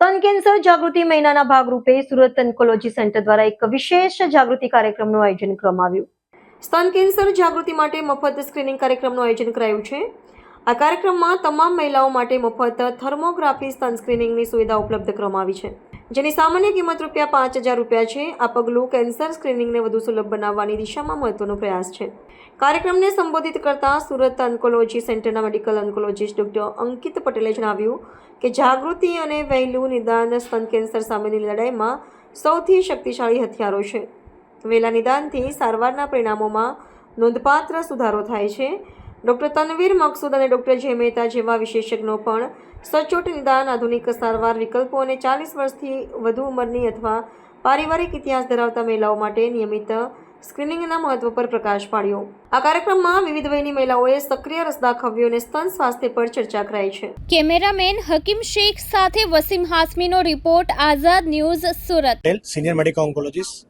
સ્તન કેન્સર જાગૃતિ મહિનાના ભાગરૂપે સુરત ઓન્કોલોજી સેન્ટર દ્વારા એક વિશેષ જાગૃતિ કાર્યક્રમનું આયોજન કરવામાં આવ્યું. સ્તન કેન્સર જાગૃતિ માટે મફત સ્ક્રીનિંગ કાર્યક્રમનું આયોજન કરાયું છે. આ કાર્યક્રમમાં તમામ મહિલાઓ માટે મફત થર્મોગ્રાફી સ્તન સ્ક્રીનિંગની સુવિધા ઉપલબ્ધ કરવામાં આવી છે. જેની સામાન્ય કિંમત રૂપિયા પાંચ હજાર રૂપિયા છે. આ પગલું કેન્સર સ્ક્રીનિંગને વધુ સુલભ બનાવવાની દિશામાં મહત્વનો પ્રયાસ છે. કાર્યક્રમને સંબોધિત કરતા સુરત ઓન્કોલોજી સેન્ટરના મેડિકલ ઓન્કોલોજીસ્ટ ડોક્ટર અંકિત પટેલે જણાવ્યું કે જાગૃતિ અને વહેલું નિદાન સ્તન કેન્સર સામેની લડાઈમાં સૌથી શક્તિશાળી હથિયારો છે. વહેલા નિદાનથી સારવારના પરિણામોમાં નોંધપાત્ર સુધારો થાય છે. ડૉક્ટર તનવીર મકસૂદ અને ડૉક્ટર જય મહેતા જેવા વિશેષજ્ઞો પણ સચોટ નિદાન આધુનિક સારવાર વિકલ્પો અને ચાલીસ વર્ષથી વધુ ઉંમરની અથવા પારિવારિક ઇતિહાસ ધરાવતા મહિલાઓ માટે નિયમિત સ્ક્રીનિંગના મહત્વ પર પ્રકાશ પાડ્યો. આ કાર્યક્રમમાં વિવિધ વયની મહિલાઓએ સક્રિય રસ દાખવ્યો અને સ્તન સ્વાસ્થ્ય પર ચર્ચા કરાઈ છે. કેમેરામેન હકીમ શેખ સાથે Wasim હાસમીનો report Azad news Surat. Senior medical oncologist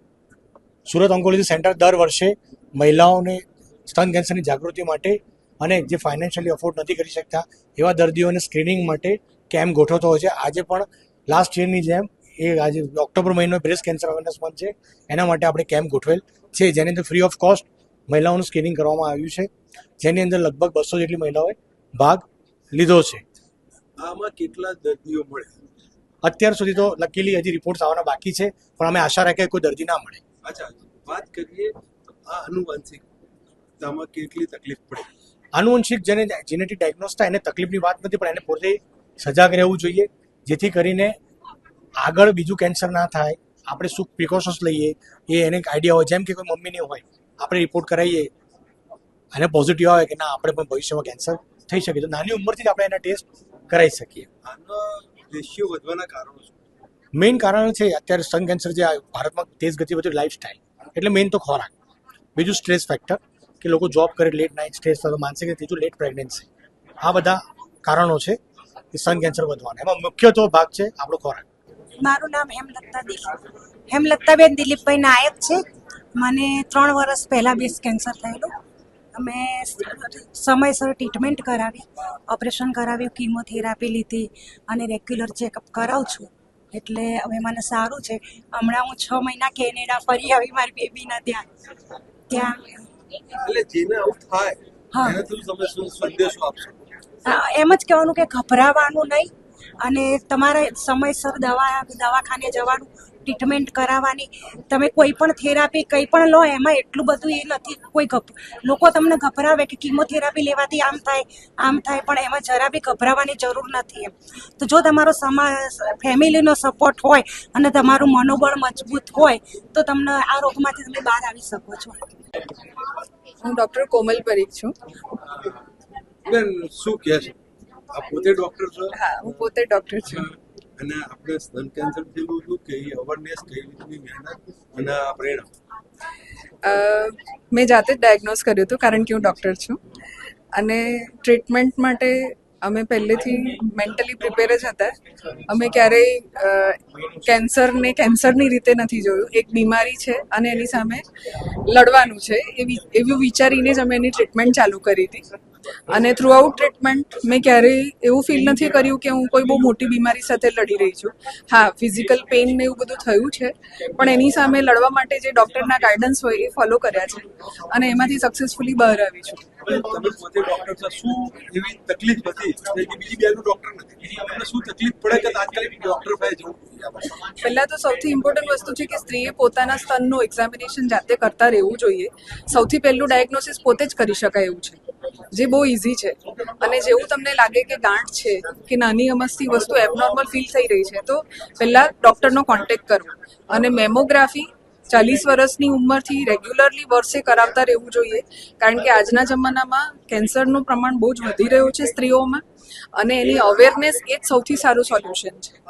Surat oncology centre દર વર્ષે મહિલાઓને સ્તન કેન્સરની જાગૃતિ માટે અને જે ફાઇનાન્શિયલી અફોર્ડ નથી કરી શકતા એવા દર્દીઓને સ્ક્રીનિંગ માટે કેમ્પ ગોઠવતો હોય છે. આજે પણ લાસ્ટ યરની જેમ એ આજે ઓક્ટોબર મહિનો બ્રેસ્ટ કેન્સર અવેરનેસ મંથ છે. એના માટે આપણે કેમ્પ ગોઠવેલ છે. જેની અંદર ફ્રી ઓફ કોસ્ટ મહિલાઓનું સ્ક્રીનિંગ કરવામાં આવ્યું છે. જેની અંદર લગભગ બસો જેટલી મહિલાઓએ ભાગ લીધો છે. આમાં કેટલા દર્દીઓ મળે? અત્યાર સુધી તો લકીલી હજી રિપોર્ટ્સ આવવાના બાકી છે પણ અમે આશા રાખીએ કોઈ દર્દી ના મળે. અચ્છા વાત કરીએ આ આનુવંશિક આમાં કેટલી તકલીફ પડે? આનુવંશિક જેને જેનેટિક ડાયગ્નોસ થાય એને તકલીફની વાત નથી પણ એને પોતે સજાગ રહેવું જોઈએ. જેથી કરીને આગળ બીજું કેન્સર ના થાય આપણે શું પ્રિકોશન્સ લઈએ એ એને આઈડિયા હોય. જેમ કે કોઈ મમ્મીની હોય આપણે રિપોર્ટ કરાવીએ અને પોઝિટિવ આવે કે ના આપણે પણ ભવિષ્યમાં કેન્સર થઈ શકે. તો નાની ઉંમરથી જ આપણે એના ટેસ્ટ કરાવી શકીએ. રેશિયો વધવાના કારણો મેઇન કારણ છે અત્યારે સ્તન કેન્સર જે ભારતમાં તેજ ગતિ વધુ લાઈફસ્ટાઈલ એટલે મેઇન તો ખોરાક. બીજું સ્ટ્રેસ ફેક્ટર કે લોકો જોબ કરે લેટ નાઇટ સ્ટેજ થતો, માનસિક રીતે ત્રીજું લેટ પ્રેગ્નન્સી આ બધા કારણો છે કે સન કેન્સર વધવાના. એમાં મુખ્ય તો ભાગ છે આપણો ખોરાક. મારું નામ હેમલતા દિલીપ. હેમલતાબેન દિલીપભાઈ નાયક છે. મને ત્રણ વર્ષ પહેલાં બેસ કેન્સર થયેલું. અમે સમયસર ટ્રીટમેન્ટ કરાવી ઓપરેશન કરાવ્યું કીમોથેરાપી લીધી અને રેગ્યુલર ચેકઅપ કરાવું છું. એટલે હવે મને સારું છે. હમણાં હું છ મહિના કેનેડા ફરી આવી મારી બેબીના ત્યાં. ત્યાં એટલે જેને આવું થાય એને તમે શું સંદેશો આપશો? એમ જ કહેવાનું કે ગભરાવાનું નહીં અને તમારે સમયસર દવા દવાખાને જવાનું ટ્રીટમેન્ટ કરાવવાની. તમે કોઈ પણ થેરાપી કંઈ પણ લો એમાં એટલું બધું એ નથી કોઈ ગભ લોકો તમને ગભરાવે કે કિમોથેરાપી લેવાથી આમ થાય આમ થાય પણ એમાં જરા બી ગભરાવાની જરૂર નથી એમ. તો જો તમારો સમા ફેમિલીનો સપોર્ટ હોય અને તમારું મનોબળ મજબૂત હોય તો તમને આ રોગમાંથી તમે બહાર આવી શકો છો. હું ડૉક્ટર કોમલ પરીખ છું. બેન શું કહે છે? આપ પોતે ડોક્ટર છો? હા હું પોતે ડૉક્ટર છું. અને આપણે સ્તન કેન્સર થયેલું હતું કે અવેરનેસ કઈ રીતની મહેનત અને પ્રેરણા અ, મેં જાતે જ ડાયગ્નોઝ કર્યું હતું કારણ કે હું ડૉક્ટર છું. અને ટ્રીટમેન્ટ માટે અમે પહેલેથી મેન્ટલી પ્રિપેર જ હતા. અમે ક્યારેય કેન્સરને કેન્સરની રીતે નથી જોયું. એક બીમારી છે અને એની સામે લડવાનું છે. એવી, એવું વિચારીને જ અમે એની ટ્રીટમેન્ટ ચાલુ કરી હતી. અને થ્રુ આઉટ ટ્રીટમેન્ટ મેં ક્યારેય એવું ફીલ નથી કર્યું કે હું કોઈ બહુ મોટી બીમારી સાથે લડી રહી છું. હા ફિઝિકલ પેઇન ને એવું બધું થયું છે પણ એની સામે લડવા માટે જે ડૉક્ટરના ગાઈડન્સ હોય એ ફોલો કર્યા છે અને એમાંથી સક્સેસફુલી બહાર આવી છું? પહેલાં તો સૌથી ઇમ્પોર્ટન્ટ વસ્તુ છે કે સ્ત્રીએ પોતાના સ્તનનું એક્ઝામિનેશન જાતે કરતા રહેવું જોઈએ. સૌથી પહેલું ડાયગ્નોસિસ પોતે જ કરી શકાય એવું છે. જે બહુ ઇઝી છે. અને જેવું તમને લાગે કે ગાંઠ છે, કે નાની અમસ્તી વસ્તુ એબનોર્મલ ફીલ થઈ રહી છે, તો પહેલાં ડૉક્ટરનો કોન્ટેક કરવો અને મેમોગ્રાફી ચાલીસ વર્ષની ઉંમરથી રેગ્યુલરલી વર્ષે કરાવતા રહેવું જોઈએ. કારણ કે આજના જમાનામાં કેન્સરનું પ્રમાણ બહુ જ વધી રહ્યું છે સ્ત્રીઓમાં. અને એની અવેરનેસ એ જ સૌથી સારું સોલ્યુશન છે.